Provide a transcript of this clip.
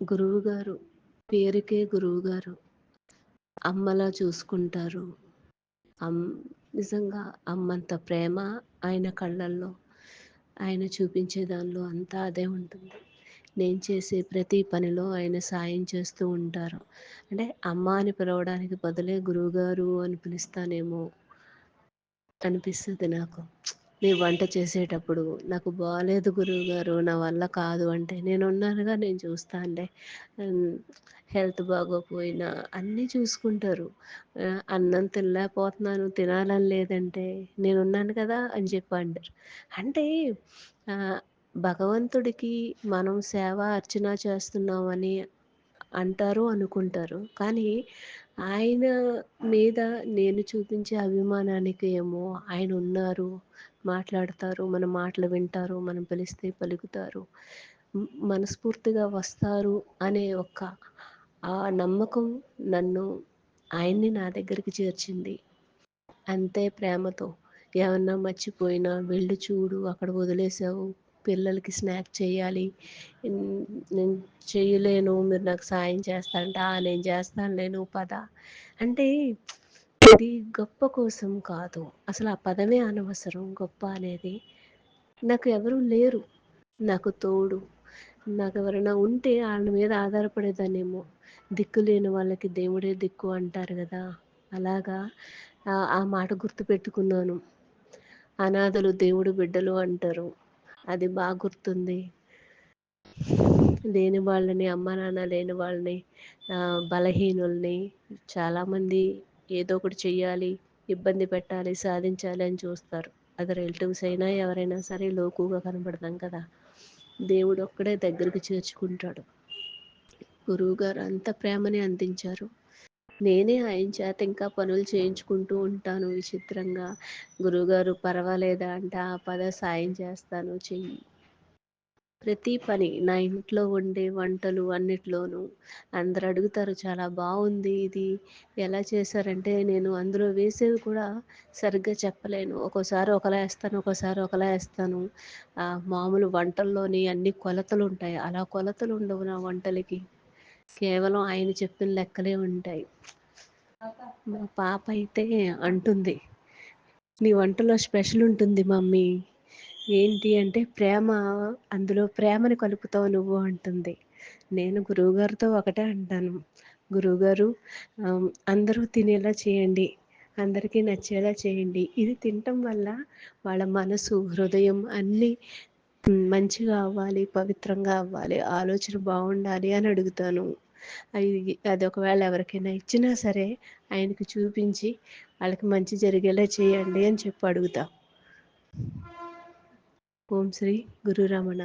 గురువుగారు పేరుకే గురువుగారు. అమ్మలా చూసుకుంటారు. అమ్ నిజంగా అమ్మంత ప్రేమ ఆయన కళ్ళల్లో ఆయన చూపించే దానిలో అంతా అదే ఉంటుంది. నేను చేసే ప్రతి పనిలో ఆయన సాయం చేస్తూ ఉంటారు. అంటే అమ్మ అని పిలవడానికి బదులే గురువుగారు అని పిలుస్తానేమో అనిపిస్తుంది నాకు. నేను వంట చేసేటప్పుడు నాకు బాగాలేదు గురువు గారు నా వల్ల కాదు అంటే నేను ఉన్నానుగా నేను చూస్తానులే. హెల్త్ బాగోకపోయినా అన్నీ చూసుకుంటారు. అన్నం తినలేకపోతున్నాను తినాలని లేదంటే నేను ఉన్నాను కదా అని చెప్పి అంటారు. అంటే భగవంతుడికి మనం సేవ అర్చన చేస్తున్నామని అంటారు అనుకుంటారు. కానీ ఆయన మీద నేను చూపించే అభిమానానికి ఏమో ఆయన ఉన్నారు మాట్లాడతారు మన మాటలు వింటారు మనం పిలిస్తే పలుకుతారు. మనస్ఫూర్తిగా వస్తారు అనే ఒక ఆ నమ్మకం నన్ను ఆయన్ని నా దగ్గరికి చేర్చింది. అంతే ప్రేమతో. ఏమన్నా మర్చిపోయినా వెళ్ళి చూడు అక్కడ వదిలేసావు. పిల్లలకి స్నాక్ చేయాలి. నేను చేయలేను మీరు నాకు సాయం చేస్తాంటే నేను చేస్తాను లేను పద. అంటే ఇది గొప్ప కోసం కాదు. అసలు ఆ పదమే అనవసరం. గొప్ప అనేది నాకు ఎవరు లేరు. నాకు తోడు. నాకు ఎవరైనా ఉంటే వాళ్ళ మీద ఆధారపడేదానేమో దిక్కు లేని వాళ్ళకి దేవుడే దిక్కు అంటారు కదా. అలాగా ఆ మాట గుర్తు పెట్టుకున్నాను అనాథలు దేవుడు బిడ్డలు అంటారు. అది బాగా గుర్తుంది. లేని వాళ్ళని అమ్మ నాన్న లేని వాళ్ళని బలహీనుల్ని చాలామంది ఏదో ఒకటి చెయ్యాలి ఇబ్బంది పెట్టాలి సాధించాలి అని చూస్తారు. అది రిలేటివ్స్ అయినా ఎవరైనా సరే లోకుగా కనబడతాం కదా. దేవుడు ఒక్కడే దగ్గరికి చేర్చుకుంటాడు. గురువుగారు అంత ప్రేమని అందించారు. నేనే ఆయన చేత ఇంకా పనులు చేయించుకుంటూ ఉంటాను విచిత్రంగా. గురువుగారు పర్వాలేదా అంటే ఆ పద సాయం చేస్తాను చెయ్యి. ప్రతి పని నా ఇంట్లో ఉండే వంటలు అన్నిట్లోనూ అందరు అడుగుతారు చాలా బాగుంది ఇది. ఎలా చేశారంటే నేను అందులో వేసేవి కూడా సరిగ్గా చెప్పలేను. ఒక్కోసారి ఒకలా వేస్తాను ఒక్కోసారి ఒకలా వేస్తాను. మామూలు వంటల్లోని అన్ని కొలతలు ఉంటాయి. అలా కొలతలు ఉండవు నా వంటలకి. కేవలం ఆయన చెప్పిన లెక్కలే ఉంటాయి. మా పాప అయితే అంటుంది నీ వంటలో స్పెషల్ ఉంటుంది మమ్మీ. ఏంటి అంటే ప్రేమ అందులో ప్రేమని కలుపుతావు నువ్వు అంటుంది. నేను గురువుగారితో ఒకటే అంటాను. గురువుగారు అందరూ తినేలా చేయండి. అందరికీ నచ్చేలా చేయండి. ఇది తినటం వల్ల వాళ్ళ మనసు హృదయం అన్నీ మంచిగా అవ్వాలి పవిత్రంగా అవ్వాలి ఆలోచన బాగుండాలి అని అడుగుతాను. అది అది ఒకవేళ ఎవరికైనా ఇచ్చినా సరే ఆయనకు చూపించి వాళ్ళకి మంచి జరిగేలా చేయండి అని చెప్పి అడుగుతా. ఓం శ్రీ గురు రమణ.